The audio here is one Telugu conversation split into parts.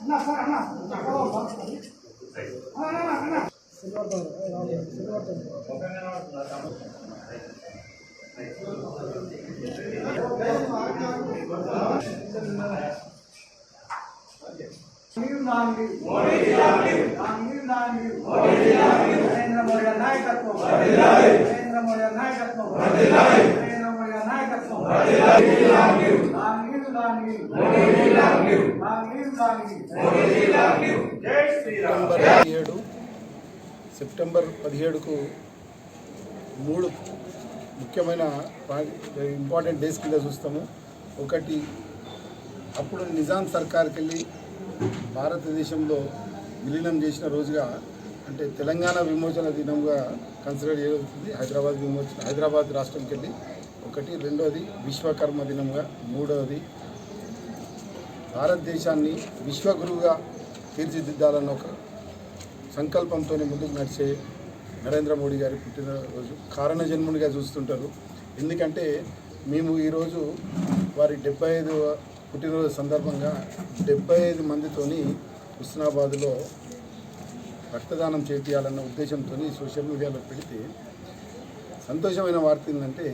అన్న అన్న అన్న అన్న అన్న అన్న నరేంద్ర మోడీ గారి నాయకత్వం నరేంద్ర మోడీ గారి నాయకత్వం నరేంద్ర మోడీ గారి నాయకత్వం నాలుగు సెప్టెంబర్ పదిహేడుకు మూడు ముఖ్యమైన ఇంపార్టెంట్ డేస్ కింద చూస్తాము. ఒకటి అప్పుడు నిజాం సర్కార్కి వెళ్ళి భారతదేశంలో విలీనం చేసిన రోజుగా అంటే తెలంగాణ విమోచన దినంగా కన్సిడర్ చేయబడుతుంది. హైదరాబాద్ విమోచన హైదరాబాద్ రాష్ట్రంకి వెళ్ళి ఒకటి రెండవది విశ్వకర్మ దినంగా. మూడవది భారతదేశాన్ని విశ్వగురువుగా తీర్చిదిద్దాలన్న ఒక సంకల్పంతో ముందుకు నడిచే నరేంద్ర మోడీ గారి పుట్టినరోజు కారణ జన్మునిగా చూస్తుంటారు. ఎందుకంటే మేము ఈరోజు వారి డెబ్బై ఐదు పుట్టినరోజు సందర్భంగా డెబ్బై ఐదు మందితోని హుస్నాబాద్లో రక్తదానం చేపియాలన్న ఉద్దేశంతో సోషల్ మీడియాలో పెడితే సంతోషమైన వార్త ఏంటంటే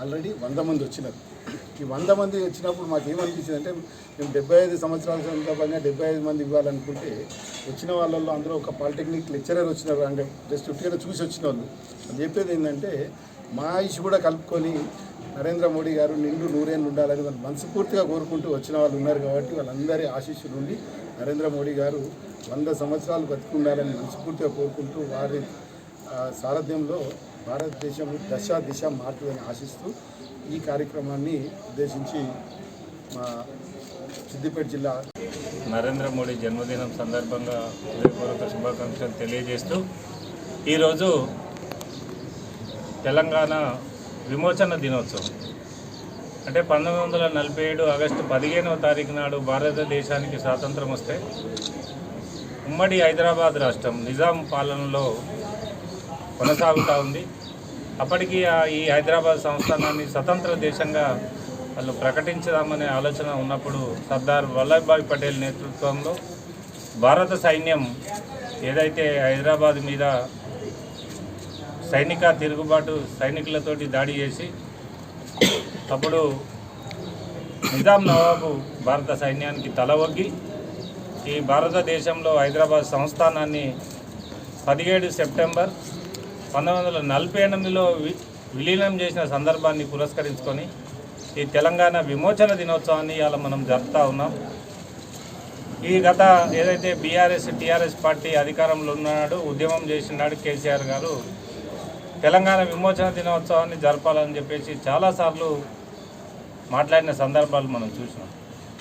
ఆల్రెడీ వంద మంది వచ్చినారు. ఈ వంద మంది వచ్చినప్పుడు మాకు ఏమనిపించింది అంటే మేము డెబ్బై ఐదు సంవత్సరాల సందర్భంగా డెబ్బై ఐదు మంది ఇవ్వాలనుకుంటే వచ్చిన వాళ్ళల్లో అందరూ ఒక పాలిటెక్నిక్ లెక్చరర్ వచ్చినారు. అంటే జస్ట్ ఉట్టిగా చూసి వచ్చిన వాళ్ళు అది చెప్పేది ఏంటంటే మా ఆయుష్ కూడా కలుపుకొని నరేంద్ర మోడీ గారు నిండు నూరేళ్ళు ఉండాలని వాళ్ళు మనస్ఫూర్తిగా కోరుకుంటూ వచ్చిన వాళ్ళు ఉన్నారు కాబట్టి వాళ్ళందరి ఆశీస్సులు ఉండి నరేంద్ర మోడీ గారు వంద సంవత్సరాలు బతికుండాలని మనస్ఫూర్తిగా కోరుకుంటూ వారి సారథ్యంలో భారతదేశం దశ దిశ మారుతుందని ఆశిస్తూ ఈ కార్యక్రమాన్ని ఉద్దేశించి మా సిద్దిపేట జిల్లా నరేంద్ర మోడీ జన్మదినం సందర్భంగా హృదయపూర్వక శుభాకాంక్షలు తెలియజేస్తూ ఈరోజు తెలంగాణ విమోచన దినోత్సవం. అంటే పంతొమ్మిది వందల నలభై ఏడు ఆగస్టు పదిహేనవ తారీఖు నాడు భారతదేశానికి స్వాతంత్రం వస్తే ఉమ్మడి హైదరాబాద్ రాష్ట్రం నిజాం పాలనలో కొనసాగుతూ ఉంది. అప్పటికి ఆ ఈ హైదరాబాద్ సంస్థానాన్ని స్వతంత్ర దేశంగా వాళ్ళు ప్రకటించదామనే ఆలోచన ఉన్నప్పుడు సర్దార్ వల్లభాయ్ పటేల్ నేతృత్వంలో భారత సైన్యం ఏదైతే హైదరాబాద్ మీద సైనిక తిరుగుబాటు సైనికులతోటి దాడి చేసి అప్పుడు నిజాం నవాబు భారత సైన్యానికి తల ఒగ్గి ఈ భారతదేశంలో హైదరాబాద్ సంస్థానాన్ని పదిహేడు సెప్టెంబర్ పంతొమ్మిది వందల నలభై ఎనిమిదిలో వి విలీనం చేసిన సందర్భాన్ని పురస్కరించుకొని ఈ తెలంగాణ విమోచన దినోత్సవాన్ని ఇవాళ మనం జరుపుతూ ఉన్నాం. ఈ గత ఏదైతే బీఆర్ఎస్ టీఆర్ఎస్ పార్టీ అధికారంలో ఉన్నాడు ఉద్యమం చేసినాడు కేసీఆర్ గారు తెలంగాణ విమోచన దినోత్సవాన్ని జరపాలని చెప్పేసి చాలాసార్లు మాట్లాడిన సందర్భాలు మనం చూసినాం.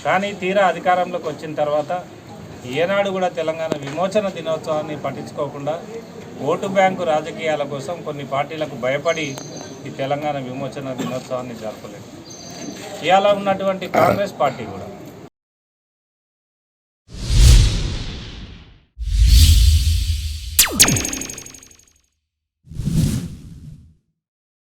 కానీ తీరా అధికారంలోకి వచ్చిన తర్వాత ఏనాడు కూడా తెలంగాణ విమోచన దినోత్సవాన్ని పట్టించుకోకుండా ఓటు బ్యాంకు రాజకీయాల కోసం కొన్ని పార్టీలకు భయపడి ఈ తెలంగాణ విమోచన దినోత్సవాన్ని జరపలేదు. ఇవాళ ఉన్నటువంటి కాంగ్రెస్ పార్టీ కూడా. you